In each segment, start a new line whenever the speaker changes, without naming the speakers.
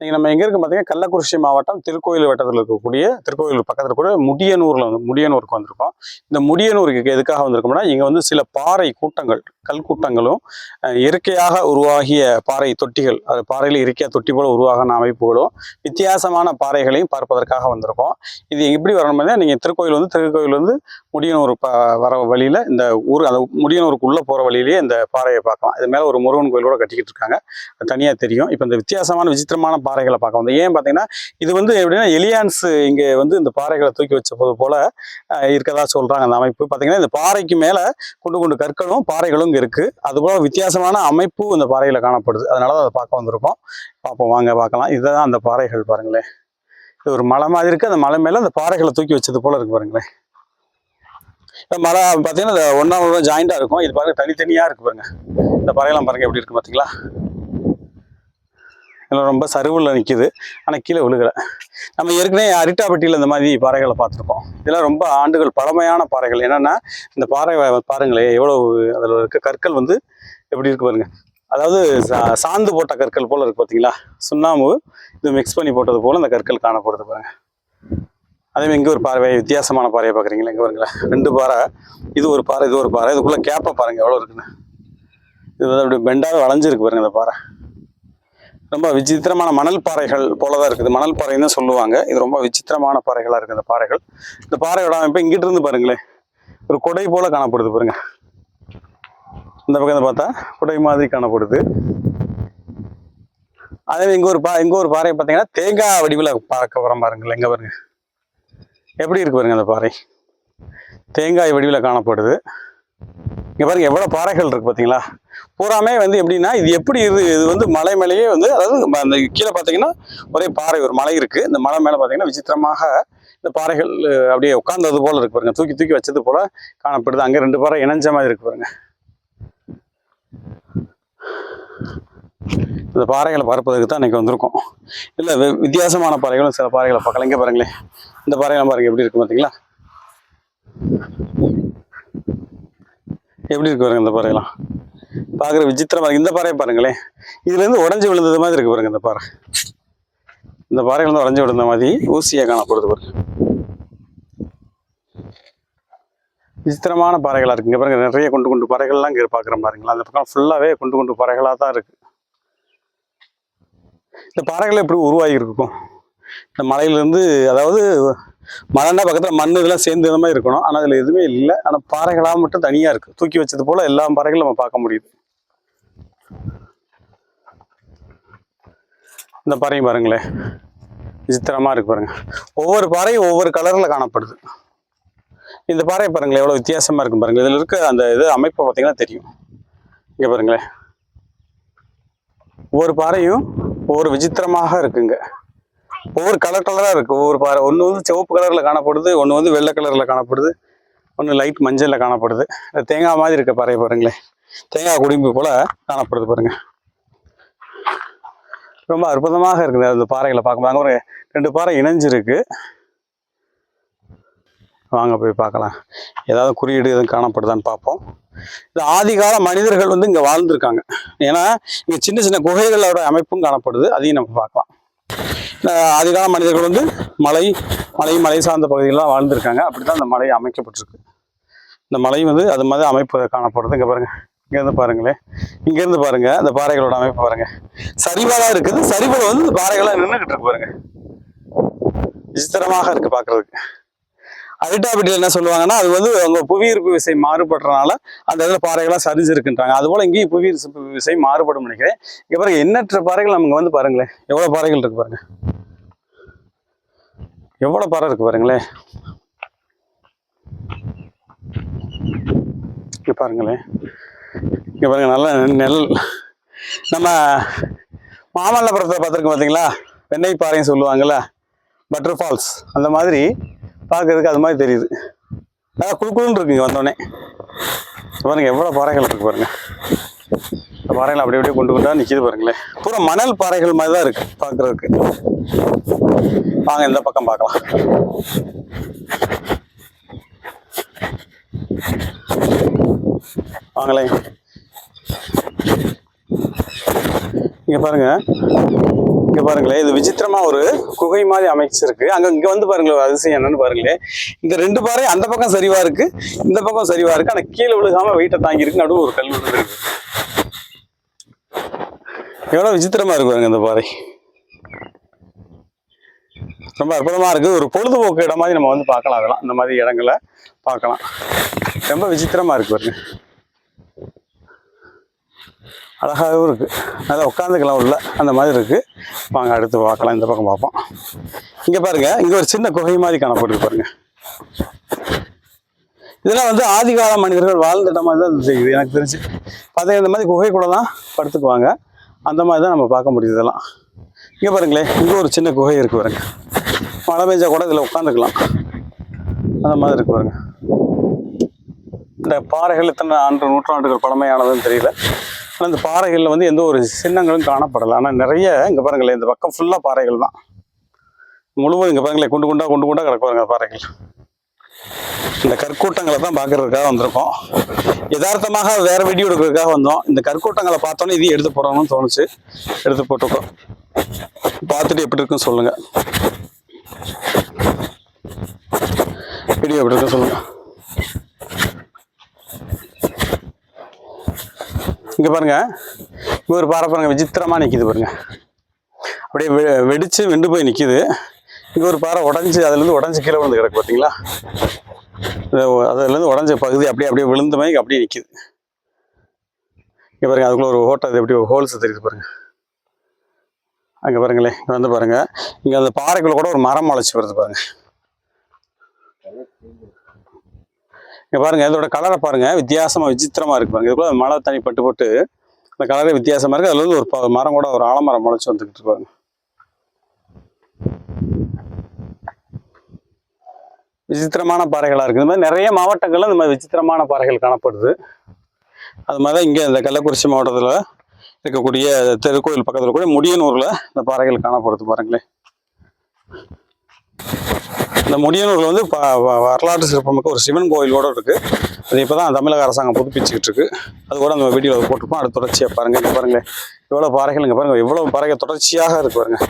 நீங்கள் நம்ம எங்கே இருக்கு பார்த்தீங்கன்னா கள்ளக்குறிச்சி மாவட்டம் திருக்கோயில் வட்டத்தில் இருக்கக்கூடிய திருக்கோயில் பக்கத்தில் கூட முடியனூரில் வந்து முடியனூருக்கு வந்திருக்கோம். இந்த முடியனூருக்கு எதுக்காக வந்திருக்கோம்னா இங்கே வந்து சில பாறை கூட்டங்கள் கல் கூட்டங்களும் இயற்கையாக உருவாகிய பாறை தொட்டிகள் அது பாறையில் இயற்கையாக தொட்டி போல உருவாகின அமைப்புகளும் வித்தியாசமான பாறைகளையும் பார்ப்பதற்காக வந்திருக்கோம். இது எப்படி வரணும்னா நீங்கள் திருக்கோயில் வந்து திருக்கோயில் வந்து முடியனூர் ப வர வழியில் இந்த ஊர் அந்த முடியனூருக்கு உள்ளே போகிற வழியிலேயே இந்த பாறையை பார்க்கலாம். இது மேலே ஒரு முருகன் கோயில் கூட கட்டிக்கிட்டு இருக்காங்க. அது தனியாக தெரியும். இப்போ இந்த வித்தியாசமான விசித்திரமான பாறைகளை பார்க்க வந்து ஏன் பார்த்தீங்கன்னா இது வந்து எப்படின்னா எலியான்ஸ் இங்கே வந்து இந்த பாறைகளை தூக்கி வச்ச போது போல இருக்கதா சொல்கிறாங்க அந்த அமைப்பு. பார்த்தீங்கன்னா இந்த பாறைக்கு மேலே குண்டு குண்டு கற்களும் பாறைகளும் இங்கே இருக்குது அதுபோல் வித்தியாசமான அமைப்பு இந்த பாறையில் காணப்படுது. அதனால தான் அதை பார்க்க வந்திருக்கோம். பார்ப்போம் வாங்க பார்க்கலாம். இதுதான் அந்த பாறைகள் பாருங்களேன். இது ஒரு மலை மாதிரி இருக்குது அந்த மலை மேலே அந்த பாறைகளை தூக்கி வச்சது போல் இருக்கு பாருங்களேன். இப்போ மலை பார்த்தீங்கன்னா இந்த ஒன்றாம் ஜாயிண்டாக இருக்கும். இது பாருங்கள் தனித்தனியாக இருக்கு பாருங்க. இந்த பறையெல்லாம் பாருங்க எப்படி இருக்கு பார்த்தீங்களா? இதெல்லாம் ரொம்ப சரிவில் நிற்கிது ஆனால் கீழே விழுகலை. நம்ம ஏற்கனவே அரிட்டாப்பட்டியில் இந்த மாதிரி பாறைகளை பார்த்துருக்கோம். இதெல்லாம் ரொம்ப ஆண்டுகள் பழமையான பாறைகள். என்னென்னா இந்த பாறை பாருங்களேன் எவ்வளோ அதில் இருக்க கற்கள் வந்து எப்படி இருக்கு பாருங்க. அதாவது சா- சாந்து போட்ட கற்கள் போல் இருக்குது பார்த்தீங்களா சுண்ணாம்பு இது மிக்ஸ் பண்ணி போட்டது போல் இந்த கற்கள் காணப்படுது பாருங்கள் அதே இங்கே ஒரு பாறை வித்தியாசமான பாறையை பார்க்குறீங்களா? இங்கே பாருங்களேன். ரெண்டு பாறை. இது ஒரு பாறை இது ஒரு பாறை. இதுக்குள்ளே கேப்பை பாருங்கள் எவ்வளோ இருக்குன்னு. இது வந்து அப்படி பெண்டாக வளைஞ்சிருக்கு பாருங்கள் இந்த பாறை. ரொம்ப விசித்திரமான மணல் பாறைகள் போல தான் இருக்குது. மணல் பாறைன்னு சொல்லுவாங்க. இது ரொம்ப விசித்திரமான பாறைகளாக இருக்குது இந்த பாறைகள். இந்த பாறையோட அமைப்பு இங்கிட்டு இருந்து பாருங்களேன் ஒரு கொடை போல காணப்படுது பாருங்க. இந்த பக்கம் பார்த்தா குடை மாதிரி காணப்படுது. அதே இங்கே ஒரு பா இங்கே ஒரு பாறை பார்த்தீங்கன்னா தேங்காய் வடிவில் பார்க்க வரோம் பாருங்களேன் எங்கே பாருங்க. எப்படி இருக்கு பாருங்க அந்த பாறை? தேங்காய் வடிவில் காணப்படுது. இங்கே பாருங்க எவ்வளோ பாறைகள் இருக்குது பார்த்தீங்களா பூராமே வந்து எப்படின்னா இது எப்படி இது இது வந்து மலை மேலேயே வந்து அதாவது அந்த கீழே பார்த்தீங்கன்னா ஒரே பாறை ஒரு மலை இருக்குது இந்த மலை மேலே பார்த்தீங்கன்னா விசித்திரமாக இந்த பாறைகள் அப்படியே உட்கார்ந்தது போல் இருக்கு பாருங்க. தூக்கி தூக்கி வச்சது போல் காணப்படுது. அங்கே ரெண்டு பாறை இணைஞ்ச மாதிரி இருக்கு பாருங்க. இந்த பாறைகளை பார்ப்பதற்கு தான் இன்னைக்கு வந்திருக்கோம். இல்லை வித்தியாசமான பாறைகளும் சில பாறைகளை பார்க்கலாம். இங்கே பாருங்களேன். இந்த பாறைகளை பாருங்கள் எப்படி இருக்கு பார்த்தீங்களா எப்படி இருக்கு பாருங்க இந்த பாறையெல்லாம்? பார்க்குற விசித்திரமாக இந்த பாறையை பாருங்களேன். இதுலேருந்து உடஞ்சி விழுந்தது மாதிரி இருக்கு பாருங்க இந்த பாறை. இந்த பாறைகள் வந்து உடஞ்சி விழுந்த மாதிரி ஊசியாக காணப்படுது பாருங்க. விசித்திரமான பாறைகளாக இருக்கு. இங்கே பாருங்க நிறைய குண்டு குண்டு பாறைகள்லாம் இங்கே பார்க்குற பாருங்களா அந்த பக்கம் ஃபுல்லாகவே குண்டு குண்டு பாறைகளாக தான் இருக்கு. இந்த பாறைகள் எப்படி உருவாகி இருக்கும்? இந்த மலையிலேருந்து அதாவது மலைன்னா பக்கத்தில் மண் இதெல்லாம் சேர்ந்து இந்த மாதிரி இருக்கணும். ஆனால் அதில் எதுவுமே இல்லை. ஆனால் பாறைகளாக மட்டும் தனியாக இருக்குது தூக்கி வச்சது போல் எல்லா பாறைகளும் நம்ம பார்க்க முடியுது. இந்த பாறையும் பாருங்களேன் விசித்திரமாக இருக்கு பாருங்க. ஒவ்வொரு பாறையும் ஒவ்வொரு கலரில் காணப்படுது. இந்த பாறை பாருங்களேன் எவ்வளோ வித்தியாசமாக இருக்கும் பாருங்க இதில் இருக்க அந்த இது அமைப்பை பார்த்தீங்கன்னா தெரியும். இங்கே பாருங்களேன் ஒவ்வொரு பாறையும் ஒவ்வொரு விசித்திரமாக இருக்குங்க. ஒவ்வொரு கலர் கலராக இருக்குது ஒவ்வொரு பாறை ஒன்று வந்து சிவப்பு கலரில் காணப்படுது ஒன்று வந்து வெள்ளை கலரில் காணப்படுது ஒன்று லைட் மஞ்சளில் காணப்படுது. தேங்காய் மாதிரி இருக்க பாறை பாருங்களேன். தேங்காய் குடிம்பு போல் காணப்படுது பாருங்கள் ரொம்ப அற்புதமாக இருக்குது அந்த பாறைகளை பார்க்கும்போது. அங்கே ஒரு ரெண்டு பாறை இணைஞ்சிருக்கு. வாங்க போய் பார்க்கலாம். ஏதாவது குறியீடு எதுவும் காணப்படுதான்னு பார்ப்போம். இந்த ஆதிகால மனிதர்கள் வந்து இங்கே வாழ்ந்திருக்காங்க. ஏன்னா இங்கே சின்ன சின்ன குகைகளோட அமைப்பும் காணப்படுது. அதையும் நம்ம பார்க்கலாம். அதிகால மனிதர்கள் வந்து மலை மலை மலை சார்ந்த பகுதிகளெலாம் வாழ்ந்திருக்காங்க. அப்படி தான் இந்த மலை அமைக்கப்பட்டிருக்கு. இந்த மலை வந்து அது மாதிரி அமைப்பு காணப்படுறது இங்கே பாருங்கள் இங்கேருந்து பாருங்களேன் இங்கேருந்து பாருங்கள் அந்த பாறைகளோட அமைப்பு பாருங்க. சரிவாலாக இருக்குது. சரிவில் வந்து இந்த பாறைகளாக நின்றுக்கிட்டு இருக்கு பாருங்கள் விசித்திரமாக இருக்குது பார்க்குறதுக்கு. அரிட்டாபிட்டியில் என்ன சொல்லுவாங்கன்னா அது வந்து அவங்க புவியீர்ப்பு விசை மாறுபடுறதுனால அந்த இடத்துல பாறைகளாக சரிஞ்சிருக்குன்றாங்க. அதுபோல் இங்கேயும் புவியீர்ப்பு விசை மாறுபடும் நினைக்கிறேன். இங்கே பாருங்க எண்ணற்ற பாறைகள் நமக்கு வந்து பாருங்களேன். எவ்வளோ பாறைகள் இருக்கு பாருங்க. எவ்வளோ பாறை இருக்கு பாருங்களேன். இங்கே பாருங்களேன். இங்கே பாருங்க நல்ல நெல். நம்ம மாமல்லபுரத்தை பார்த்துருக்கோம் பார்த்தீங்களா வெண்ணெய் பாறைன்னு சொல்லுவாங்கல்ல. Butter falls. அந்த மாதிரி பார்க்கறதுக்கு அது மாதிரி தெரியுது. அதான் குழுக்குழுன்னு இருக்குங்க வந்தோடனே. பாருங்க எவ்வளோ பாறைகள் இருக்கு பாருங்க. பாறைகள் அப்படி அப்படியே கொண்டு கொண்டா நிற்கிது பாருங்களேன் பூரா மணல் பாறைகள் மாதிரி தான் இருக்கு பார்க்கறதுக்கு. வாங்க இந்த பக்கம் பார்க்கலாம். வாங்களேன் இங்கே பாருங்க. இங்கே பாருங்களேன் இது விசித்திரமா ஒரு குகை மாதிரி அமைச்சிருக்கு. அங்கே இங்கே வந்து பாருங்களேன் ஒரு அதிசயம் என்னன்னு பாருங்களேன் இந்த ரெண்டு பாறை அந்த பக்கம் சரிவா இருக்கு இந்த பக்கம் சரிவா இருக்கு ஆனால் கீழே விழுகாம வெயிட்டை தாங்கியிருக்கு நடுவு ஒரு கல் விழுந்து இருக்கு. எவ்வளவு விசித்திரமா இருக்கு பாருங்க இந்த பாறை. ரொம்ப அற்புதமாக இருக்குது ஒரு பொழுதுபோக்கு இடம் மாதிரி நம்ம வந்து பார்க்கலாம் அதெல்லாம். இந்த மாதிரி இடங்களை பார்க்கலாம். ரொம்ப விசித்திரமாக இருக்கு பாருங்க. அழகாகவும் இருக்குது நல்லா உட்காந்துக்கலாம் உள்ள. அந்த மாதிரி இருக்குது வாங்க அடுத்து பார்க்கலாம். இந்த பக்கம் பார்ப்போம். இங்கே பாருங்க இங்கே ஒரு சின்ன குகை மாதிரி காணப்பட்டு பாருங்கள் இதெல்லாம் வந்து ஆதிகால மனிதர்கள் வாழ்ந்த இடம் மாதிரி தான் தெரியுது எனக்கு தெரிஞ்சு. பார்த்தீங்கன்னா இந்த மாதிரி குகை கூட தான் படுத்துக்குவாங்க. அந்த மாதிரி தான் நம்ம பார்க்க முடியுது இதெல்லாம். இங்கே பாருங்களேன் இங்கே ஒரு சின்ன குகை இருக்குது பாருங்க. மழை பெஞ்சா கூட இதில் உட்காந்துக்கலாம் அந்த மாதிரி இருக்கு பாருங்க. இந்த பாறைகள் இத்தனை ஆண்டு நூற்றாண்டுகள் பழமையானதுன்னு தெரியல. ஆனால் இந்த பாறைகளில் வந்து எந்த ஒரு சின்னங்களும் காணப்படலை. ஆனால் நிறைய இங்கே பாருங்களேன் இந்த பக்கம் ஃபுல்லாக பாறைகள் தான். முழுவதும் இங்கே பாருங்களேன் குண்டு குண்டாக குண்டு குண்டாக கிடக்குவாங்க பாறைகள். இந்த கற்கூட்டங்களை தான் பார்க்கறதுக்காக வந்திருக்கோம். யதார்த்தமாக வேறு வீடியோ எடுக்கிறதுக்காக வந்தோம். இந்த கற்கூட்டங்களை பார்த்தோன்னே இதையும் எடுத்து போடணும்னு தோணுச்சு. எடுத்து போட்டிருக்கோம். பார்த்துட்டு எப்படி இருக்குன்னு சொல்லுங்கள் வீடியோ எப்படி இருக்குன்னு சொல்லுங்கள் இங்க பாருங்க. இங்க ஒரு பாறை பாருங்க. விசித்திரமா நிக்குது பாருங்க. அப்படியே வெ- வெடிச்சு வெண்டு போய் நிக்குது. இங்க ஒரு பாறை உடஞ்சி அதுல இருந்து உடஞ்சி கீழே விழுந்து கிடக்கு பார்த்தீங்களா இது அதுல இருந்து உடஞ்ச பகுதி அப்படியே அப்படியே விழுந்த மாதிரி அப்படியே நிக்குது. இங்க பாருங்க அதுக்குள்ள ஒரு ஹோட்டல் அது எப்படி ஹோல்ஸ் தெரியுது பாருங்க. அங்க பாருங்களேன் இங்க வந்து பாருங்க. இங்க அந்த பாறைக்குள்ள கூட ஒரு மரம் முளைச்சு வருது பாருங்க. இங்கே பாருங்க இதோட கலரை பாருங்கள் வித்தியாசமாக விசித்திரமா இருக்கு பாருங்க. இதுக்குள்ள மழை தண்ணி பட்டு போட்டு அந்த கலரே வித்தியாசமாக இருக்கு. அதில் வந்து ஒரு மரம் கூட ஒரு ஆலமரம் முளைச்சி வந்துகிட்டு இருப்பாங்க விசித்திரமான பாறைகளாக இருக்குது இந்த மாதிரி நிறைய மாவட்டங்களில் இந்த மாதிரி விசித்திரமான பாறைகள் காணப்படுது. அது மாதிரி தான் இந்த கள்ளக்குறிச்சி மாவட்டத்தில் இருக்கக்கூடிய திருக்கோயில் பக்கத்தில் கூட முடியனூரில் இந்த பாறைகள் காணப்படுது பாருங்களேன். இந்த முடியனூரில் வந்து வ- வரலாற்று சிறப்புமிக்க ஒரு சிவன் கோயில் கூட இருக்கு. அது இப்பதான் தமிழக அரசாங்கம் புதுப்பிச்சுக்கிட்டு இருக்கு. அது கூட நம்ம வீடியோவில் போட்டிருப்போம். அது தொடர்ச்சியாக பாருங்கள் இங்கே பாருங்கள் எவ்வளவு பாறைகள் இங்கே பாருங்க. இவ்வளோ பாறைகள் தொடர்ச்சியாக இருக்கு பாருங்கள்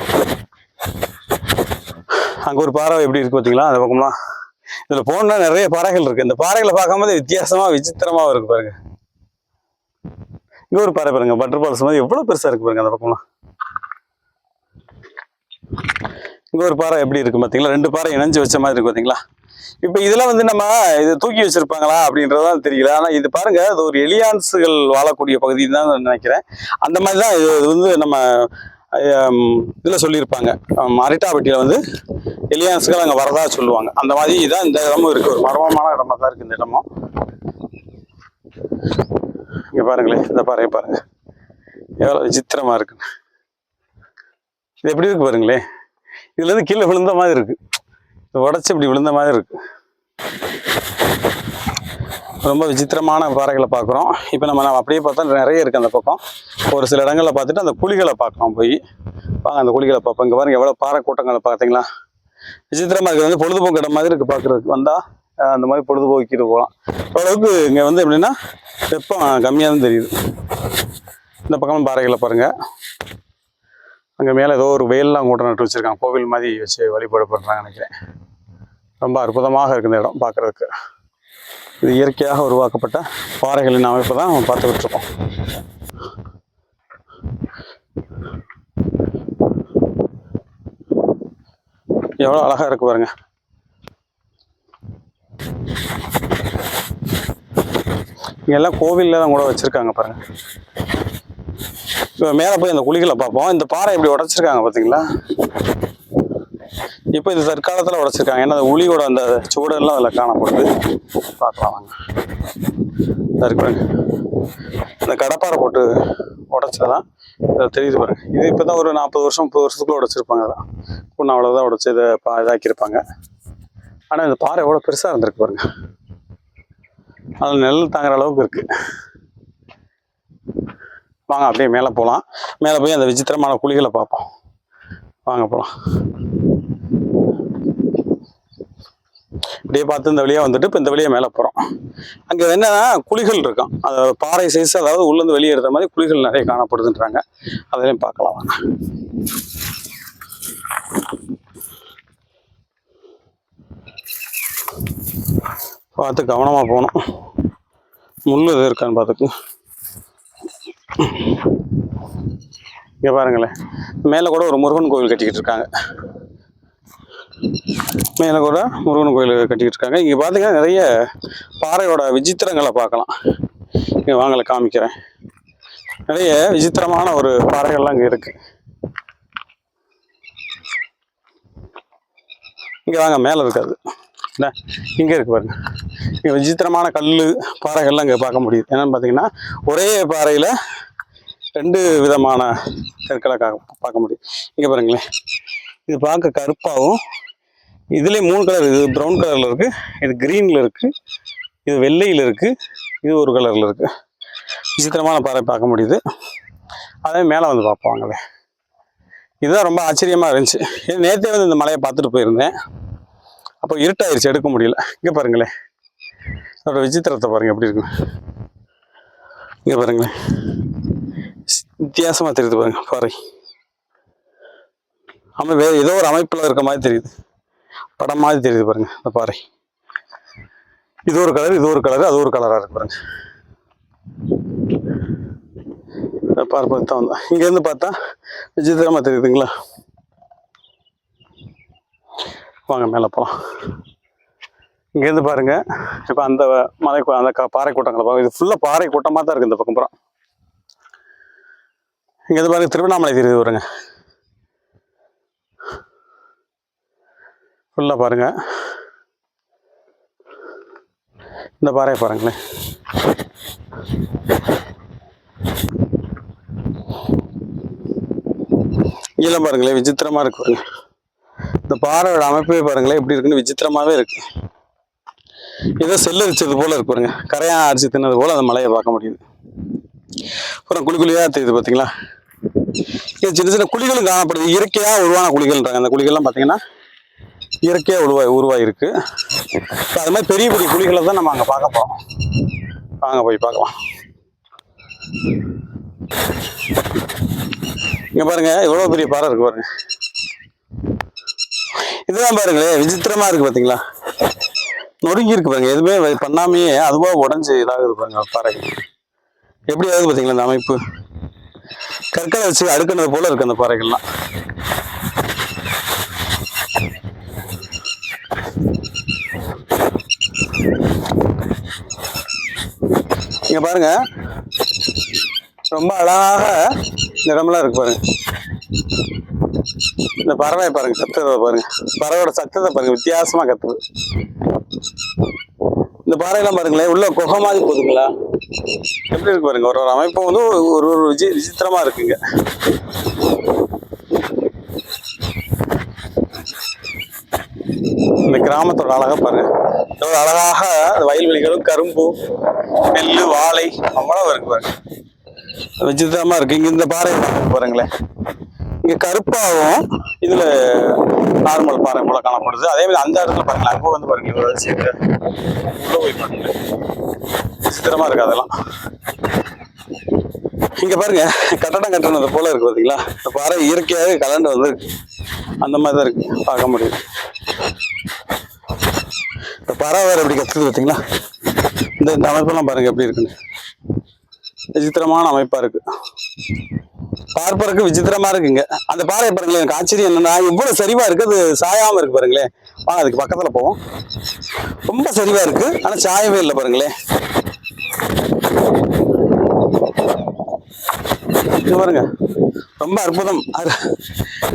அங்கே ஒரு பாறை எப்படி இருக்கு பார்த்தீங்களா அந்த பக்கம்லாம் இதில் போனால் நிறைய பாறைகள் இருக்குது இந்த பாறைகளை பார்க்கும்போது வித்தியாசமாக விசித்திரமாகவும் இருக்குது பாருங்கள் இங்கே ஒரு பாறை பாருங்க. பட்டர் பால்ஸ் மாதிரி எவ்வளோ பெருசாக இருக்குது பாருங்கள் அந்த பக்கம்லாம் இங்கே ஒரு பாறை எப்படி இருக்குது பார்த்தீங்களா ரெண்டு பாறை இணைஞ்சு வச்ச மாதிரி இருக்கு பார்த்தீங்களா இப்போ இதெல்லாம் வந்து நம்ம இது தூக்கி வச்சிருப்பாங்களா அப்படின்றதான் தெரியல. ஆனால் இது பாருங்க அது ஒரு எலியான்ஸுகள் வாழக்கூடிய பகுதி தான் நான் நினைக்கிறேன். அந்த மாதிரி தான் இது வந்து நம்ம இதில் சொல்லியிருப்பாங்க. ஹம், வந்து எலியான்ஸுகள் அங்கே வரதா சொல்லுவாங்க. அந்த மாதிரி தான் இந்த இடமும் இருக்குது ஒரு மர்மமான இடமா தான் இருக்குது இந்த இடமும். இங்கே பாருங்களேன் இந்த பாருங்க பாருங்க. எவ்வளோ விசித்திரமாக இருக்குன்னு. இது எப்படி இருக்கு பாருங்களேன் இதுலேருந்து கீழே விழுந்த மாதிரி இருக்குது உடச்சி இப்படி விழுந்த மாதிரி இருக்குது ரொம்ப விசித்திரமான பாறைகளை பார்க்குறோம். இப்போ நம்ம நம்ம அப்படியே பார்த்தா நிறைய இருக்குது அந்த பக்கம். ஒரு சில இடங்களில் பார்த்துட்டு அந்த குழிகளை பார்க்கலாம் போய். வாங்க அந்த குழிகளை பார்ப்போம். இங்கே பாருங்கள் எவ்வளோ பாறை கூட்டங்களை பார்த்தீங்களா விசித்திரமாக இருக்குது வந்து பொழுதுபோக்கு இடம் மாதிரி இருக்குது பார்க்குறதுக்கு. வந்தால் அந்த மாதிரி பொழுதுபோக்கிட்டு போகலாம். ஓரளவுக்கு இங்கே வந்து எப்படின்னா வெப்பம் கம்மியாக தான் தெரியுது. இந்த பக்கமும் பாறைகளை பாருங்கள் அங்கே மேலே ஏதோ ஒரு வெயில்லாம் கூட நட்டு வச்சுருக்காங்க. கோவில் மாதிரி வச்சு வழிபாடு பண்ணுறாங்க நினைக்கிறேன். ரொம்ப அற்புதமாக இருக்குது இந்த இடம் பார்க்குறதுக்கு. இது இயற்கையாக உருவாக்கப்பட்ட பாறைகளின் அமைப்பு தான் நம்ம பார்த்துக்கிட்டு இருக்கோம். எவ்வளோ அழகாக இருக்கு பாருங்க. இங்கே எல்லாம் கோவிலில் தான் கூட வச்சுருக்காங்க பாருங்கள் மேலே போய் அந்த குழிகளை பார்ப்போம். இந்த பாறை இப்படி உடைச்சிருக்காங்க பார்த்தீங்களா இப்போ இது தற்காலத்தில் உடைச்சிருக்காங்க. ஏன்னா அந்த உளியோட அந்த சூடெல்லாம் அதில் காணப்படுது. பார்க்கலாம் வாங்க. இந்த கடப்பாறை போட்டு உடைச்சதான் இது தெரியுது பாருங்க. இது இப்போ தான் ஒரு நாற்பது வருஷம் முப்பது வருஷத்துக்குள்ள உடைச்சிருப்பாங்க அதான் இன்னும் அவ்வளோதான் உடைச்சி இதை பா இதாக்கியிருப்பாங்க. ஆனால் இந்த பாறை எவ்வளோ பெருசாக இருந்திருக்கு பாருங்க. அதில் நெல் தாங்குற அளவுக்கு இருக்குது வாங்க அப்படியே மேலே போகலாம் மேலே போய் அந்த விசித்திரமான குழிகளை பார்ப்போம். வாங்க போகலாம் இப்படியே பார்த்து இந்த வழியாக வந்துட்டு இப்போ இந்த வழியாக மேலே போகிறோம் அங்கே என்னன்னா குழிகள் இருக்கும். அது பாறை சைஸ் அதாவது உள்ளேருந்து வெளியே எடுத்த மாதிரி குழிகள் நிறைய காணப்படுதுன்றாங்க. அதையும் பார்க்கலாம் வாங்க. பார்த்து கவனமாக போகணும். முள் எது இருக்கான்னு பார்த்துக்கோங்க இங்கே பாருங்களேன் மேலே கூட ஒரு முருகன் கோவில் கட்டிக்கிட்டு இருக்காங்க. மேலே கூட முருகன் கோயில் கட்டிக்கிட்டு இருக்காங்க. இங்கே பார்த்தீங்கன்னா நிறைய பாறையோட விசித்திரங்களை பார்க்கலாம். இங்கே வாங்கலை காமிக்கிறேன். நிறைய விசித்திரமான ஒரு பாறைகள்லாம் இங்கே இருக்குது இங்கே வாங்க மேலே இருக்காது. என்ன? இங்கே இருக்கு பாருங்க. இங்கே விசித்திரமான கல் பாறைகள்லாம் இங்கே பார்க்க முடியுது. என்னென்னு பார்த்தீங்கன்னா ஒரே பாறையில் ரெண்டு விதமான கற்களை பார்க்க முடியும். இங்கே பாருங்களேன். இது பார்க்க கருப்பாகவும் இதுலேயே மூணு கலர் இது ப்ரௌன் கலரில் இருக்குது இது க்ரீனில் இருக்குது இது வெள்ளையில் இருக்குது இது ஒரு கலரில் இருக்குது விசித்திரமான பாறை பார்க்க முடியுது. அதே மேலே வந்து பார்ப்பாங்களே இதுதான் ரொம்ப ஆச்சரியமாக இருந்துச்சு. இது நேற்றே வந்து இந்த மலையை பார்த்துட்டு போயிருந்தேன். அப்போ இருட்டாயிருச்சு எடுக்க முடியல. இங்கே பாருங்களேன் அதோட விசித்திரத்தை பாருங்கள் எப்படி இருக்கும். இங்கே பாருங்களேன் வித்தியாசமாக தெரியுது பாருங்கள் பாறை. அமை வேறு ஏதோ ஒரு அமைப்பில் இருக்க மாதிரி தெரியுது. படம் மாதிரி தெரியுது பாருங்கள் இந்த பாறை. இது ஒரு கலர் இது ஒரு கலர் அது ஒரு கலராக இருக்கு பாருங்க. பார்ப்பது தான் வந்தோம். இங்கேருந்து பார்த்தா விசித்திரமாக தெரியுதுங்களா? வாங்க மேலே போகலாம் இங்கேருந்து பாருங்க இப்போ அந்த மலை அந்த பாறை கூட்டங்களை பாருங்க. இது ஃபுல்லாக பாறை கூட்டமாக தான் இருக்குது இந்த பக்கம் புறம் இங்கேருந்து பாருங்க திருவண்ணாமலை தெரியுது வருங்க ஃபுல்லாக பாருங்க. இந்த பாறையை பாருங்களேன். இதெல்லாம் பாருங்களேன் விசித்திரமாக இருக்கு இந்த பாறையோட அமைப்பே பாருங்களேன் எப்படி இருக்குன்னு விசித்திரமாவே இருக்கு. ஏதோ செல்லு அரிச்சது போல இருக்கு பாருங்க. கரையான் அரிசி தின்னது போல அந்த மலையை பார்க்க முடியுது. அப்புறம் குழி குழியாக தெரியுது பார்த்தீங்களா இது சின்ன சின்ன குழிகளும் காணப்படுது. இயற்கையா உருவான குழிகள்ன்றாங்க. அந்த குழிகள்லாம் பார்த்தீங்கன்னா இயற்கையா உருவா உருவாயிருக்கு. அது மாதிரி பெரிய பெரிய குழிகளை தான் நம்ம அங்கே பார்க்க போறோம். வாங்க போய் பார்க்கலாம். இங்க பாருங்க எவ்வளவு பெரிய பாறை இருக்கு பாருங்க. இதுதான் பாருங்களேன் விசித்திரமா இருக்கு பாத்தீங்களா? நொறுங்கி இருக்கு பாருங்க எதுவுமே பண்ணாமையே அதுவா உடஞ்சு இதாகுது பாருங்க பாறை எப்படி ஆகுது பாத்தீங்களா இந்த அமைப்பு? கற்களை வச்சு அடுக்கினது போல இருக்கு அந்த பாறைகள்லாம். இங்க பாருங்க ரொம்ப அழகாக நிறமெல்லாம் இருக்கு பாருங்க. இந்த பறவை பாருங்க சத்தத்தை பாருங்க. பறவையோட சத்தத்தை பாருங்க வித்தியாசமா கத்துது. இந்த பாறையெல்லாம் பாருங்களேன் உள்ள குகை மாதிரி போகுதுங்களா எப்படி இருக்கு பாருங்க ஒரு ஒரு அமைப்பும் வந்து ஒரு ஒரு விஜி விசித்திரமா இருக்குங்க. இந்த கிராமத்தோட அழகா பாருங்க. எவ்வளவு அழகாக வயல்வெளிகளும் கரும்பு நெல் வாழை அவ்வளவு இருக்கு பாருங்க. விசித்திரமா இருக்கு. இங்க இந்த பாறை பாருங்களேன். இங்க கருப்பாகவும் இதுல நார்மல் பாறை போல காணப்படுது. அதே மாதிரி அந்த இடத்துல பாருங்களா அங்க வந்து பாருங்க இவ்வளவு அரிசி இருக்கு. உள்ள போய் பாருங்க. விசித்திரமா இருக்கு அதெல்லாம். இங்க பாருங்க கட்டடம் கட்டினது போல இருக்கு பாத்தீங்களா? இந்த பாறை இயற்கையாகவே கலண்டு வந்து அந்த மாதிரி தான் இருக்கு பார்க்க முடியுது. இந்த பறவை வேற எப்படி கத்துது பாத்தீங்களா? இந்த இந்த அமைப்பெல்லாம் பாருங்க எப்படி இருக்குன்னு. விசித்திரமான அமைப்பா இருக்கு. பார்ப்பதற்கு விசித்திரமா இருக்குங்க. அந்த பாறை பாருங்களேன் எனக்கு ஆச்சரியம் என்னன்னா இவ்வளவு சரிவா இருக்கு அது சாயாம இருக்கு பாருங்களேன். வாங்க அதுக்கு பக்கத்துல போவோம். ரொம்ப சரிவா இருக்கு ஆனா சாயவே இல்லை பாருங்களேன். பாருங்க ரொம்ப அற்புதம். அது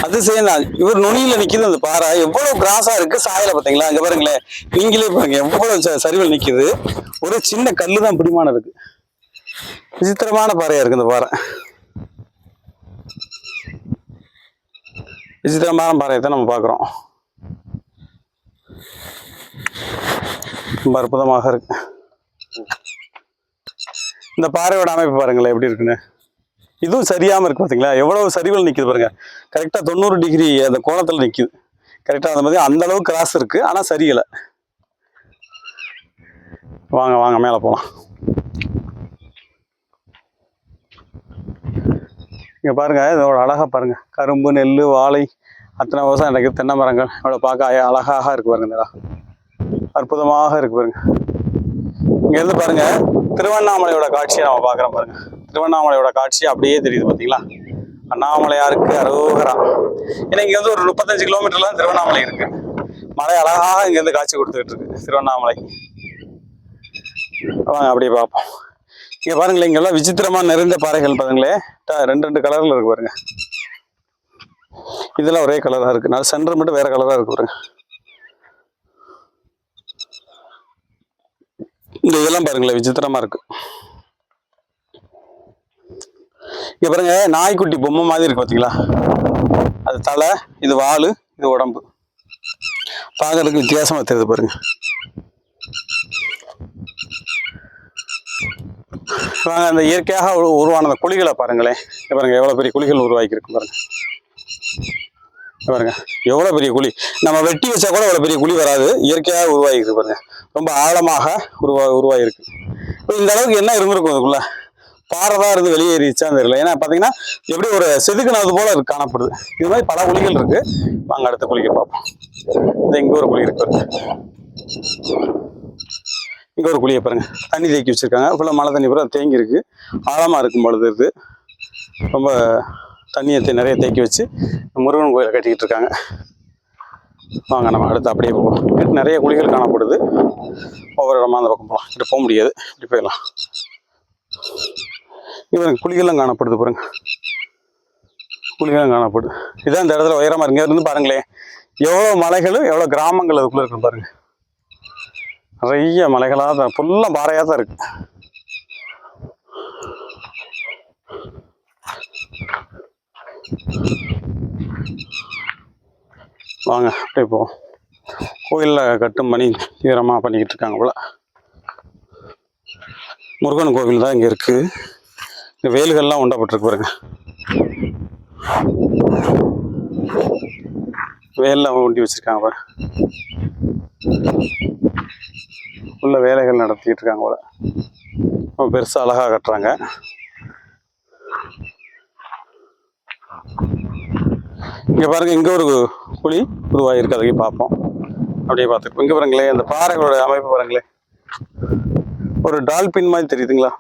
அதிசயம் தான் இவர் நுனியில நிக்குது அந்த பாறை. எவ்வளவு கிராஸா இருக்கு சாயல பாத்தீங்களா? அங்க பாருங்களேன் நீங்களே பாருங்க எவ்வளவு சரிவில் நிக்குது. ஒரு சின்ன கல்லு தான் பிடிமானம் இருக்கு. விசித்திரமான பாறையா இருக்கு இந்த பாறை. விசித்திரமான பாறையை தான் நம்ம பார்க்குறோம். ரொம்ப அற்புதமாக இருக்கு. இந்த பாறையோட அமைப்பு பாருங்களேன் எப்படி இருக்குன்னு. இதுவும் சரியாமல் இருக்கு பார்த்தீங்களா எவ்வளோ சரிவில் நிற்கிது பாருங்க. கரெக்டாக தொண்ணூறு டிகிரி அந்த கோணத்தில் நிற்குது கரெக்டாக அந்த மாதிரி அந்த அளவுக்கு கிராஸ் இருக்குது ஆனால் சரியில்லை வாங்க வாங்க மேலே போகலாம் இங்கே பாருங்கள் இதோட அழகாக பாருங்கள் கரும்பு நெல் வாழை அத்தனை விவசாயம் நடக்குது தென்னை மரங்கள் இவ்வளோ பார்க்க அழகாக இருக்கு பாருங்கள் இந்த அற்புதமாக இருக்கு பாருங்க. இங்கேருந்து பாருங்கள் பாருங்க திருவண்ணாமலையோட காட்சியை நம்ம பார்க்குறோம் பாருங்க. திருவண்ணாமலையோட காட்சி அப்படியே தெரியுது பார்த்தீங்களா அண்ணாமலையாருக்கு அரோகரா. ஏன்னா இங்கே வந்து ஒரு முப்பத்தஞ்சு கிலோமீட்டர்லாம் திருவண்ணாமலை இருக்கு. மலை அழகாக இங்கேருந்து காட்சி கொடுத்துக்கிட்டு இருக்கு திருவண்ணாமலை. வாங்க அப்படியே பார்ப்போம். இங்க பாருங்களேன் இங்கெல்லாம் விசித்திரமாக நிறைந்த பாறைகள் பாருங்களேன். ரெண்டு ரெண்டு கலரில் இருக்கு பாருங்க. இதெல்லாம் ஒரே கலரா இருக்கு. நான் சென்டர் மட்டும் வேற கலரா இருக்கு பாருங்க. இந்த இதெல்லாம் பாருங்களேன் விசித்திரமாக இருக்கு. இங்க பாருங்க நாய்க்குட்டி பொம்மை மாதிரி இருக்கு பார்த்தீங்களா அது தலை இது வாலு இது உடம்பு. பார்க்கறதுக்கு வித்தியாசமா தெரியுது பாருங்க. நாங்கள் அந்த இயற்கையாக உருவான அந்த குழிகளை பாருங்களேன். பாருங்கள் பாருங்க பெரிய குழிகள் உருவாக்கியிருக்கு பாருங்கள் பாருங்க. எவ்வளோ பாருங்க பெரிய குழி. நம்ம வெட்டி வச்சா கூட அவ்வளோ பெரிய குழி வராது. இயற்கையாக உருவாகிருக்கு பாருங்க. ரொம்ப ஆழமாக உருவா உருவாகிருக்கு இப்போ இந்த அளவுக்கு என்ன இருந்திருக்கும் அதுக்குள்ள? பாறை இருந்து வெளியேறிச்சான்னு தெரியல. ஏன்னா பார்த்தீங்கன்னா எப்படி ஒரு செதுக்குனது போல காணப்படுது. இது மாதிரி பல குழிகள் இருக்கு. வாங்க அடுத்த குழிக்க பார்ப்போம். இந்த இங்கே ஒரு குழி இருக்கு இங்கே ஒரு குழியை பாருங்கள் தண்ணி தேக்கி வச்சிருக்காங்க. ஃபுல்லாக மழை தண்ணி பூரா தேங்கி இருக்குது ஆழமாக இருக்கும் பொழுது இது. ரொம்ப தண்ணியை நிறைய தேக்கி வச்சு முருகன் கோயிலை கட்டிக்கிட்டு இருக்காங்க. வாங்க நம்ம அடுத்து அப்படியே போவோம். நிறைய குழிகள் காணப்படுது. ஒவ்வொரு இடமா அந்த பக்கம் போகலாம் இப்படி போக முடியாது. இப்படி போயிடலாம். இவங்க குழிகள்லாம் காணப்படுது பாருங்க. குழிகளும் காணப்படுது. இதான் இந்த இடத்துல உயரமாக இருக்கு. இருந்து பாருங்களேன். எவ்வளோ மலைகளும் எவ்வளோ கிராமங்கள் அதுக்குள்ளே இருக்குன்னு பாருங்கள் நிறைய மலைகளாக தான் ஃபுல்லாக பாறையாக தான் இருக்கு. வாங்க அப்படியே போவோம். கோயிலில் கட்டும் பணி தீவிரமாக பண்ணிக்கிட்டு இருக்காங்க போல. முருகன் கோவில் தான் இங்கே இருக்குது இந்த வேல்கள்லாம் உண்டப்பட்டிருக்கு பாருங்க. வேலில் ஒண்டி வச்சிருக்காங்க பாருங்க உள்ள வேலைகள் நடத்திட்டு இருக்காங்க போல. ரொம்ப பெருசா அழகா கட்டுறாங்க. இங்க பாருங்க இங்க ஒரு குழி உருவாயிருக்கு அதையும் பார்ப்போம். அப்படியே பார்த்துருப்போம் இங்க பாருங்களேன் அந்த பாறைகளோட அமைப்பு பாருங்களேன் ஒரு டால்பின் மாதிரி தெரியுதுங்களா?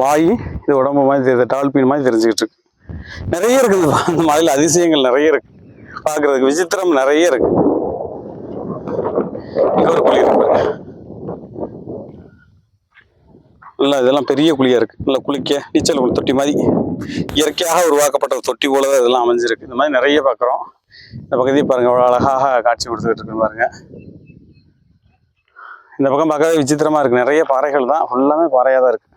வாய் இது உடம்பு மாதிரி தெரியுது. டால்பின் மாதிரி தெரிஞ்சுக்கிட்டு இருக்கு. நிறைய இருக்குது. அந்த மலையில அதிசயங்கள் நிறைய இருக்கு. பார்க்குறதுக்கு விசித்திரம் நிறைய இருக்கு. இன்னொரு ஒரு குழி இருக்கு நல்லா இதெல்லாம் பெரிய குழியாக இருக்குது நல்லா குளிக்க நீச்சல் குளி தொட்டி மாதிரி இயற்கையாக உருவாக்கப்பட்ட தொட்டி போல தான் இதெல்லாம் அமைஞ்சிருக்கு. இந்த மாதிரி நிறைய பார்க்குறோம் இந்த பகுதியை பாருங்கள் அவ்வளோ அழகாக காட்சி கொடுத்துக்கிட்டு இருக்கு பாருங்க. இந்த பக்கம் பார்க்கவே விசித்திரமாக இருக்குது நிறைய பாறைகள் தான். ஃபுல்லாமே பாறையாக தான் இருக்குது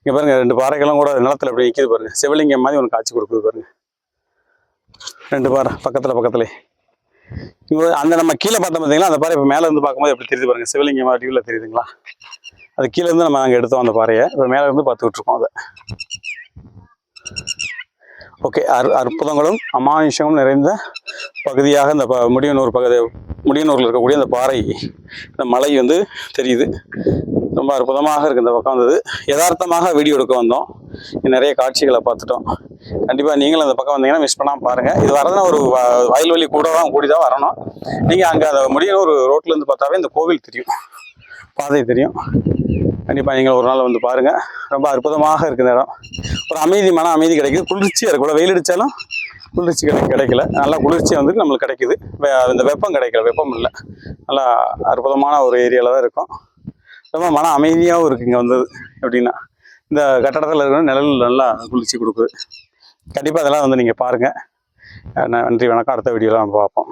இங்கே பாருங்கள் ரெண்டு பாறைகளும் கூட நிலத்தில் அப்படி நிற்கிது பாருங்கள் சிவலிங்கம் மாதிரி ஒன்று காட்சி கொடுக்குது பாருங்கள் ரெண்டு பாறை பக்கத்தில் பக்கத்துலேயே. இப்போ அந்த நம்ம கீழே பார்த்தோம் பார்த்தீங்களா? அந்த பாறை இப்போ மேலே இருந்து பார்க்கும்போது எப்படி தெரியுது பாருங்கள் சிவலிங்கம் மாதிரி தெரியுதுங்களா? அது கீழே இருந்து நம்ம அங்கே எடுத்தோம் அந்த பாறையை. இப்போ மேலே இருந்து பார்த்துக்கிட்டு இருக்கோம் அதை. ஓகே அற் அற்புதங்களும் அமானுஷங்களும் நிறைந்த பகுதியாக இந்த ப முடியனூர் பகுதி முடியனூரில் இருக்கக்கூடிய அந்த பாறை இந்த மலை வந்து தெரியுது. ரொம்ப அற்புதமாக இருக்குது இந்த பக்கம் வந்தது. யதார்த்தமாக வீடியோ எடுக்க வந்தோம். நிறைய காட்சிகளை பார்த்துட்டோம். கண்டிப்பாக நீங்களும் அந்த பக்கம் வந்தீங்கன்னா மிஸ் பண்ணாமல் பாருங்கள் இது வரதுனா ஒரு வ- வயல்வெளி கூட தான் கூடி தான் வரணும். நீங்கள் அங்கே அதை முடியும் ஒரு ரோட்லேருந்து பார்த்தாவே இந்த கோவில் தெரியும். பாதை தெரியும். கண்டிப்பாக நீங்கள் ஒரு நாள் வந்து பாருங்கள் ரொம்ப அற்புதமாக இருக்குது இடம். ஒரு அமைதி மன அமைதி கிடைக்குது. குளிர்ச்சியாக இருக்கும் கூட வெயில் அடித்தாலும் குளிர்ச்சி கிடை கிடைக்கல. நல்லா குளிர்ச்சியாக வந்து நம்மளுக்கு கிடைக்குது. வெ- இந்த வெப்பம் கிடைக்கல. வெப்பம் இல்லை. நல்லா அற்புதமான ஒரு ஏரியாவில் தான் இருக்கும். ரொம்ப மன அமைதியாகவும் இருக்குது இங்கே வந்தது. எப்படின்னா இந்த கட்டடத்தில் இருக்கிற நிழல் நல்லா குளிர்ச்சி கொடுக்குது. கண்டிப்பாக அதெல்லாம் வந்து நீங்கள் பாருங்கள் நன்றி வணக்கம். அடுத்த வீடியோவில் நம்ம பார்ப்போம்.